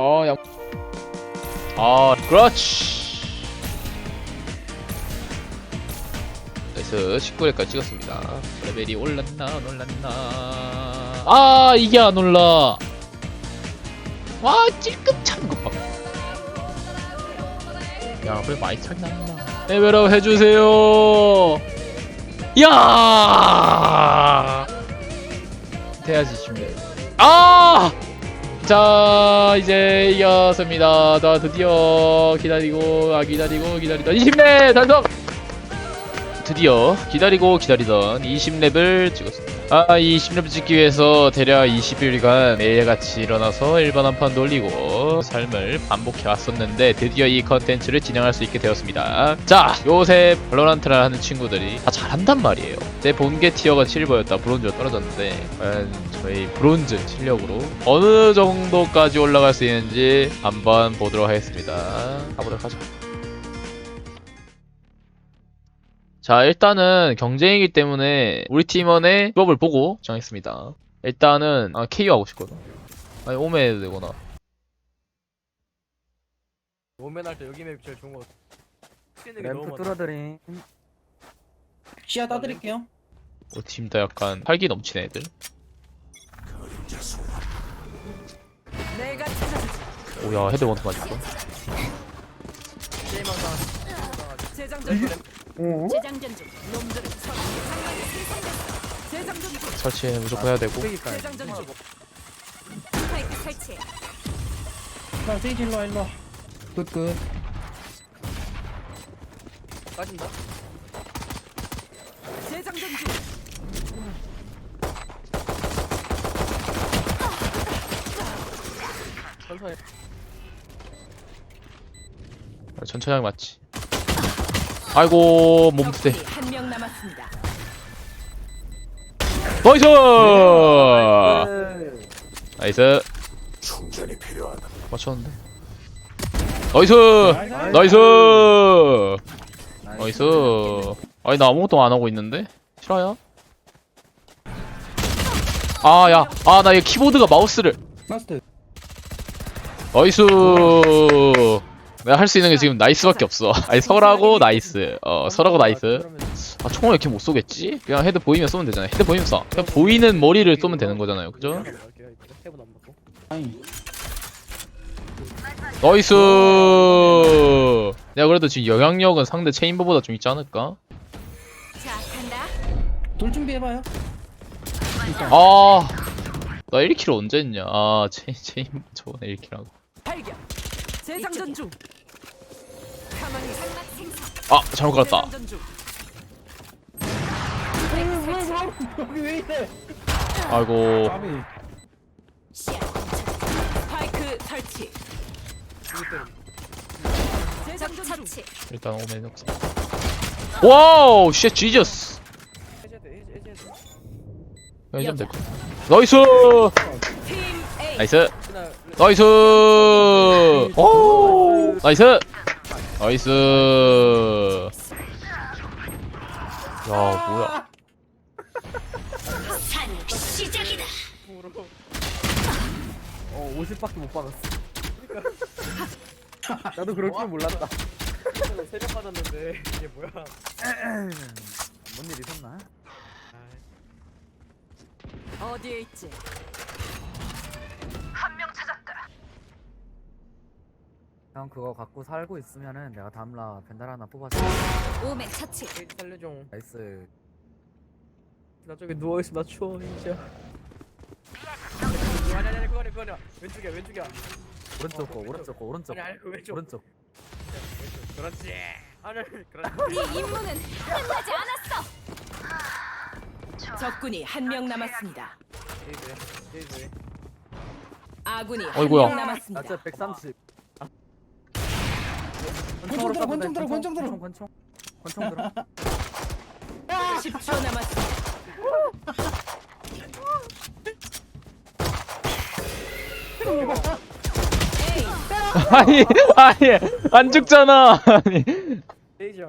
아, 야. 아, 그렇지. 그래서 19회까지 찍었습니다. 레벨이 올랐나, 안 올랐나. 아, 이게 안 올라. 와, 찔끔 차는 것 봐. 야, 그래 많이 차긴 한다. 레벨업 해주세요. 야! 돼야지 준비. 아! 자 이제 이겼습니다. 자 드디어 기다리고 아 기다리고 기다리던 20렙 달성. 드디어 기다리고 기다리던 20렙을 찍었습니다. 아 20렙을 찍기 위해서 대략 20일간 매일같이 일어나서 일반 한판 돌리고 삶을 반복해 왔었는데 드디어 이 컨텐츠를 진행할 수 있게 되었습니다. 자 요새 발로란트를 하는 친구들이 다 잘한단 말이에요. 제 본계 티어가 실버였다 브론즈로 떨어졌는데 과연 저희 브론즈 실력으로 어느 정도까지 올라갈 수 있는지 한번 보도록 하겠습니다. 가보도록 하죠. 자 일단은 경쟁이기 때문에 우리 팀원의 수업을 보고 정했습니다. 일단은 아, KO 하고 싶거든. 아니 오메 해도 되거나. 원맨 할때 여기 맵 제일 좋은 거게 너무 램프 많아 뚫어드림 시야 따드릴게요. 우리 팀도 약간 활기 넘치는 애들. 내가 찾아주지. 오 야 헤드 원투 맞았어. 게임 항상 재장전 중. 어? 재장전 중. 놈들을 쳐. 상황이 생성됐어. 재장전 중. 설치 무조건 해야 되고. 쓰기까지 재장전 중. 스파이크 설치. 자, 세이지 일로와, 일로와. 굿, 굿. 빠진다 재장전 중. 천천히 아, 천천히 하는 게 맞지. 아이고. 한명 남았습니다. 나이스. 나이스. 충전이 필요하다. 맞췄는데. 나이스. 나이스. 나이스. 아니 나 아무것도 안 하고 있는데? 실화야? 아, 야. 아, 나 이 키보드가 마우스를. 나이스. 내가 할 수 있는 게 지금 나이스밖에 없어. 아니, 설하고 나이스. 어, 설하고 나이스. 아, 총을 이렇게 못 쏘겠지? 그냥 헤드 보이면 쏘면 되잖아요. 헤드 보이면 쏴. 그냥 보이는 머리를 쏘면 되는 거잖아요. 그죠? 나이스. 내가 그래도 지금 영향력은 상대 체인버보다 좀 있지 않을까? 자, 간다. 돌 준비해봐요. 아, 나 1킬 언제 했냐? 아, 체인, 체인, 저번에 1킬하고. 발견. 재장전 중. 아, 잘못 갈았다. 재장전 중. 여기 왜 이래? 아이고. 까비. 시야. 스파이크 설치. 재장전 중. 일단 오멘 없어. 와우, 쉣, 지저스. 해제돼 해제 해제 해주면 될 거. 나이스! 팀 A. 나이스! 나이스! 오! 나이스! 나이스! 야, 뭐야. 으로 어 50밖에 못 받았어 나도 그럴 줄 몰랐다 세명 받았는데 이게 뭐야 뭔일 있었나? 어디에 있지? 형 그거 갖고 살고 있으면은 내가 다음라 벤달 하나 뽑아서 오멘 처치. 게이지 살려줘. 나이스. 나 저기 누워있어. 나 추워 진짜. 아니 아니 아니 그거 아니 그거 아니야. 왼쪽이야 왼쪽이야. 오른쪽 거 오른쪽 거 오른쪽 아니 아니 그 왼쪽. 오른쪽. 왼쪽 그렇지. 아니 그렇지. 네 임무는 끝나지 않았어. 적군이 한 명 남았습니다. 게이지 게이지 아군이 한 어이구야. 명 남았습니다. 나짜 130 권총 들어, 권총 들어, 권총 들어. 권총 권총 권총 들어 10초 남았습니다. 아니, 아니, 안 죽잖아. 아니,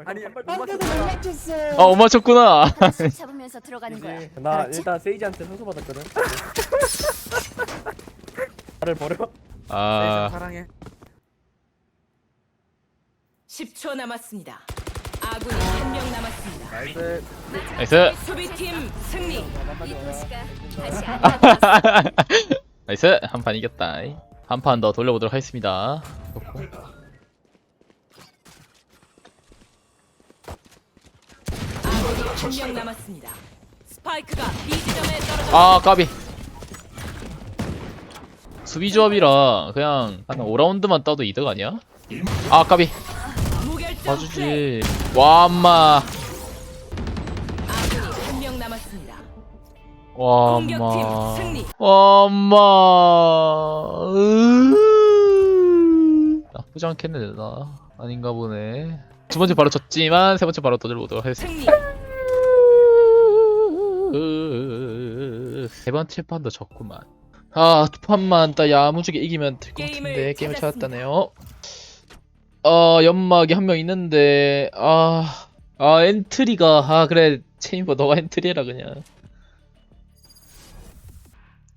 아니, 한발 한 대도 못 맞췄어. 아, 못 맞췄구나. 하나씩 잡으면서 들어가는 거야. 나 일단 세이지한테 상소 받았거든 나를 버려 아 사랑해 10초 남았습니다. 아군이 한 명 남았습니다. 나이스 나이스 수비팀 승리. 이 도시가 다시 안 나이스 한 판 이겼다 한 판 더 돌려보도록 하겠습니다 좋고. 아군이 한 명 남았습니다. 스파이크가 B 지점에 떨어졌습니다. 아 까비 수비 조합이라 그냥 한 5라운드만 따도 이득 아니야? 아 까비. 봐주지 와 엄마 아군이 한 명 남았습니다. 와 공격팀 엄마 승리. 와 엄마 으... 나쁘지 않겠네 나 아닌가 보네 두 번째 바로 졌지만 세 번째 바로 돌려보도록 하겠습니다 승리. 세 번째 판도 졌구만. 아, 두 판만 딱 야무지게 이기면 될것 같은데 게임을 게임을 찾았습니다. 찾았다네요. 어, 연막이 한 명 있는데 아, 아 엔트리가 아 그래 체인버 너가 엔트리해라 그냥.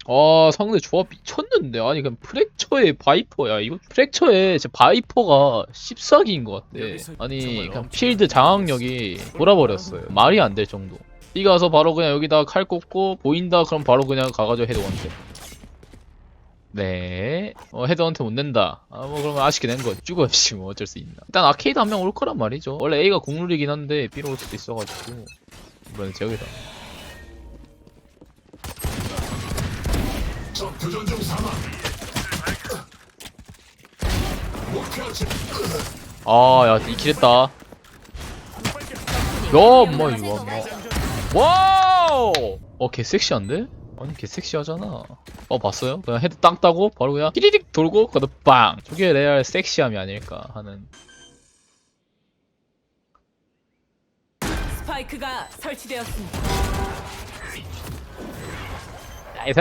아 상대 조합 미쳤는데. 아니 그냥 프랙처의 바이퍼야. 이거 프랙처의 제 바이퍼가 14기인 것 같아. 아니 그냥 필드 장악력이 돌아버렸어요. 말이 안 될 정도. B 가서 바로 그냥 여기다 칼 꽂고 보인다? 그럼 바로 그냥 가가지고 헤드원트 네. 어, 헤드원트 못 낸다. 아 뭐 그러면 아쉽게 낸 거 죽어야지 뭐 어쩔 수 있나. 일단 아케이드 한 명 올 거란 말이죠. 원래 A가 국룰이긴 한데 B로 올 수도 있어가지고. 이번엔. 목표 지 아야 이킬했다. 야 엄마 이거. 엄마 와우! 어 개 섹시한데? 아니 개 섹시하잖아 어 봤어요? 그냥 헤드 땅 따고 바로 그냥 띠리릭 돌고 그다음 빵. 저게 레알 섹시함이 아닐까 하는. 스파이크가 설치되었습니다. 나이스!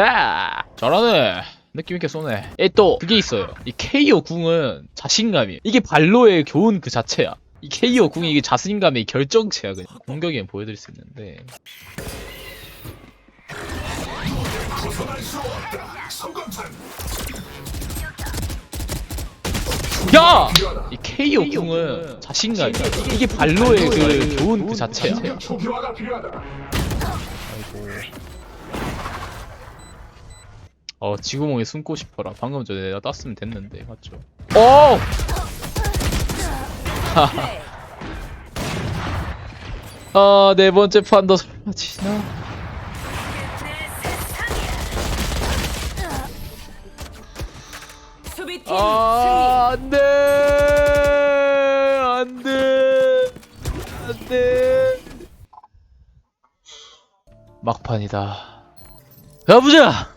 잘하네. 느낌 있게 쏘네. 에 또 그게 있어요. 이 KO 궁은 자신감이에요. 이게 발로의 교훈 그 자체야. 이 KO 궁이 이게 자신감의 결정체야 그냥. 공격에 보여드릴 수 있는데 야! 이 KO 궁은 자신감이야 이게 발로의 그 교훈 그 자체야 공격 초기화가 필요하다. 어, 지구멍에 숨고 싶어라. 방금 전에 내가 땄으면 됐는데, 맞죠? 오! 아, 네 번째 판도 설마 지나? 수비팀 아, 안 돼! 안 돼! 안 돼! 막판이다. 가보자!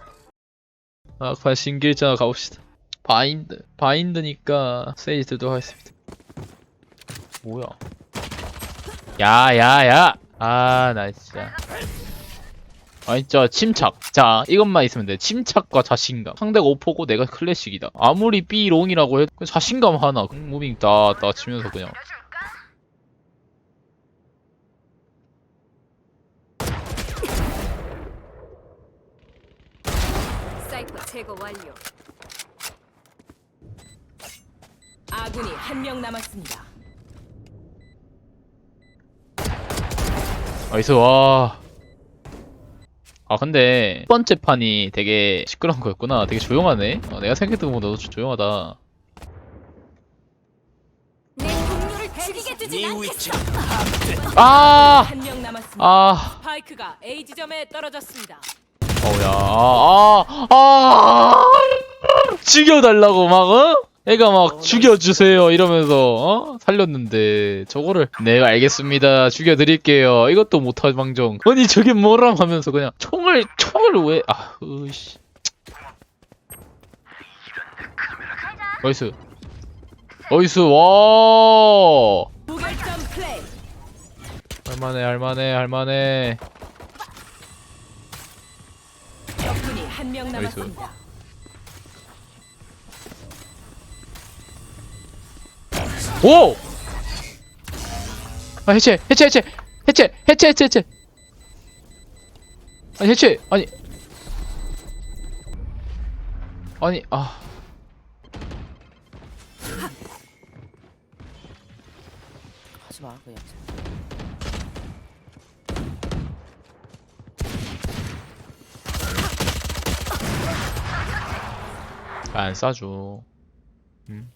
막판 신길전화 가봅시다. 바인드. 바인드니까 세이즈도 하겠습니다. 뭐야? 야, 야, 야! 아, 나 진짜. 아니, 진짜 침착. 자, 이것만 있으면 돼. 침착과 자신감. 상대가 오퍼고 내가 클래식이다. 아무리 B롱이라고 해도 그 자신감 하나. 음, 무빙 따, 따 치면서 그냥. 사이퍼 제거 완료. 아군이 한 명 남았습니다. 나이스, 와. 아, 근데, 첫 번째 판이 되게 시끄러운 거였구나. 되게 조용하네. 어, 내가 생각했던 것보다 더 조용하다. 내 동료를 죽이게 두진 않겠어. 아! 한 명 남았습니다. 아! 스파이크가 A 지점에 떨어졌습니다. 어우야, 아, 아, 아, 죽여달라고 막, 어? 애가 막 죽여주세요 이러면서, 어? 살렸는데, 저거를, 네, 알겠습니다. 죽여드릴게요. 이것도 못할 망정. 아니, 저게 뭐람 하면서 그냥, 총을, 총을 왜, 아, 으이씨. 나이스. 나이스, 와! 할만해, 할만해, 할만해. 나이스. 오! 아 해체 해체 해체 해체 해체 해체 해체. 아니 해체 아니. 아니 아. 하지마 그냥. 안 싸줘. 응?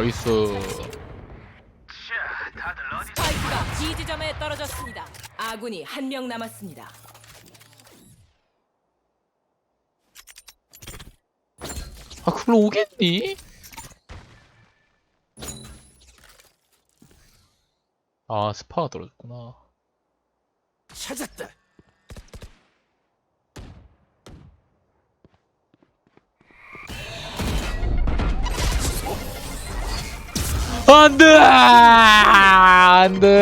어이스 스파이크가 B 지점에 떨어졌습니다. 아군이 한 명 남았습니다. 아 그걸로 오겠니? 아 스파가 떨어졌구나 찾았다. 안돼 안돼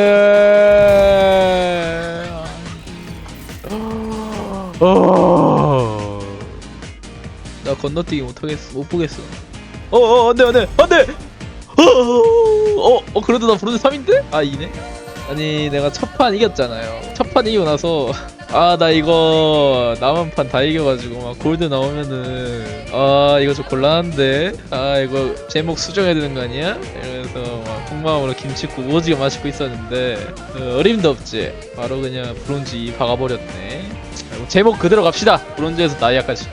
어. 나 건너뛰기 못하겠어 못 보겠어 어어 안돼 안돼 안돼 어어 어, 그래도 나 브론즈 3인데? 아 2네? 아니 내가 첫판 이겼잖아요 첫판 이기고 나서 아 나 이거 남은 판 다 이겨가지고 막 골드 나오면은 아 이거 좀 곤란한데? 아 이거 제목 수정해야 되는 거 아니야? 이러면서 막 속마음으로 김치국 오지게 마시고 있었는데 어, 어림도 없지. 바로 그냥 브론즈 2 박아버렸네. 제목 그대로 갑시다. 브론즈에서 나이아까지.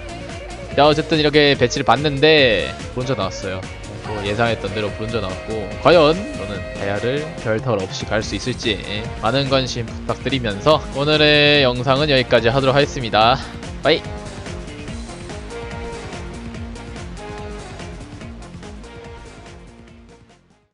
자 어쨌든 이렇게 배치를 봤는데 브론즈 나왔어요 뭐 예상했던 대로 브론즈 나왔고 과연 저는 다이아를 별탈 없이 갈 수 있을지 많은 관심 부탁드리면서 오늘의 영상은 여기까지 하도록 하겠습니다. 빠이